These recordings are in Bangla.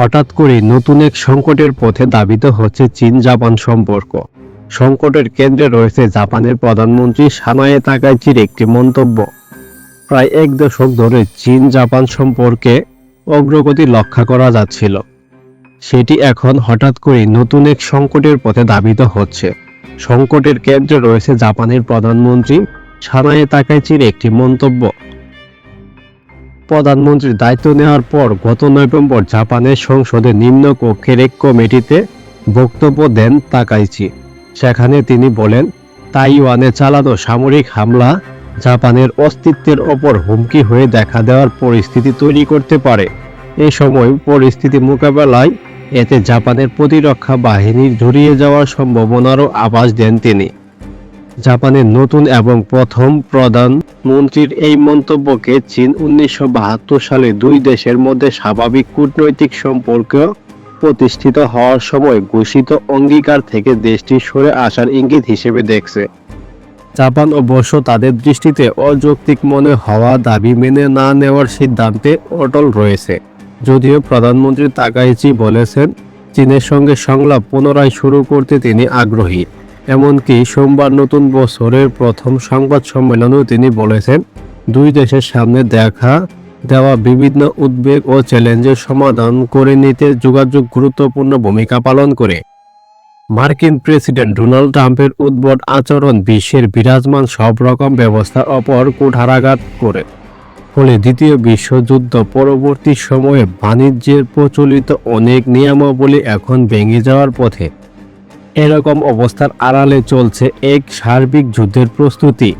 হঠাৎ করে নতুন এক সংকটের পথে দাবিত হচ্ছে চীন জাপান সম্পর্ক। সংকটের কেন্দ্রে রয়েছে জাপানের প্রধানমন্ত্রী সানায়ে তাকাইচির একটি মন্তব্য। প্রায় এক দশক ধরে চীন জাপান সম্পর্কে অগ্রগতি লক্ষ্য করা যাচ্ছিল। সেটি এখন হঠাৎ করে নতুন এক সংকটের পথে দাবিত হচ্ছে। সংকটের কেন্দ্রে রয়েছে জাপানের প্রধানমন্ত্রী সানায়ে তাকাইচির একটি মন্তব্য। প্রধানমন্ত্রীর দায়িত্ব নেওয়ার পর গত নভেম্বর জাপানের সংসদে নিম্ন কক্ষের এক কমিটিতে বক্তব্য দেন তাকাইচি। সেখানে তিনি বলেন, তাইওয়ানে চালানো সামরিক হামলা জাপানের অস্তিত্বের ওপর হুমকি হয়ে দেখা দেওয়ার পরিস্থিতি তৈরি করতে পারে। এই সময় পরিস্থিতি মোকাবেলায় এতে জাপানের প্রতিরক্ষা বাহিনীর জড়িয়ে যাওয়ার সম্ভাবনারও আভাস দেন তিনি। জাপানের নতুন এবং প্রথম প্রধানমন্ত্রীর এই মন্তব্যকে চীন উনিশশো বাহাত্তর সালে দুই দেশের মধ্যে স্বাভাবিক কূটনৈতিক সম্পর্ক প্রতিষ্ঠিত হওয়ার সময় ঘোষিত অঙ্গীকার থেকে দেশটি সরে আসার ইঙ্গিত হিসেবে দেখছে। জাপান অবশ্য তাদের দৃষ্টিতে অযৌক্তিক মনে হওয়া দাবি মেনে না নেওয়ার সিদ্ধান্তে অটল রয়েছে। যদিও প্রধানমন্ত্রী তাকাইচি বলেছেন, চীনের সঙ্গে সংলাপ পুনরায় শুরু করতে তিনি আগ্রহী। এমনকি সোমবার নতুন বছরের প্রথম সংবাদ সম্মেলনেও তিনি বলেছেন, দুই দেশের সামনে দেখা দেওয়া বিভিন্ন উদ্বেগ ও চ্যালেঞ্জের সমাধান করে নিতে যোগাযোগ গুরুত্বপূর্ণ ভূমিকা পালন করে। মার্কিন প্রেসিডেন্ট ডোনাল্ড ট্রাম্পের উদ্ভট আচরণ বিশ্বের বিরাজমান সব রকম ব্যবস্থার ওপর কুঠারাঘাত করে। ফলে দ্বিতীয় বিশ্বযুদ্ধ পরবর্তী সময়ে বাণিজ্যের প্রচলিত অনেক নিয়মাবলী এখন ভেঙে যাওয়ার পথে। এরকম অবস্থার আড়ালে চলছে এক সার্বিক যুদ্ধের প্রস্তুতি,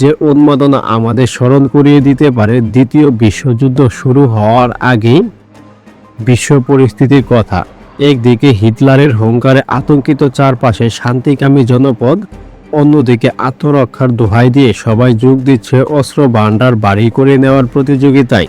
যে উন্মাদনা আমাদের স্মরণ করিয়ে দিতে পারে দ্বিতীয় বিশ্বযুদ্ধ শুরু হওয়ার আগেই। বিশ্ব পরিস্থিতির কথা, একদিকে হিটলারের হুঙ্কারে আতঙ্কিত চারপাশে শান্তিকামী জনপদ, অন্যদিকে আত্মরক্ষার দোহাই দিয়ে সবাই যোগ দিচ্ছে অস্ত্র ভাণ্ডার বাড়ি করে নেওয়ার প্রতিযোগিতায়।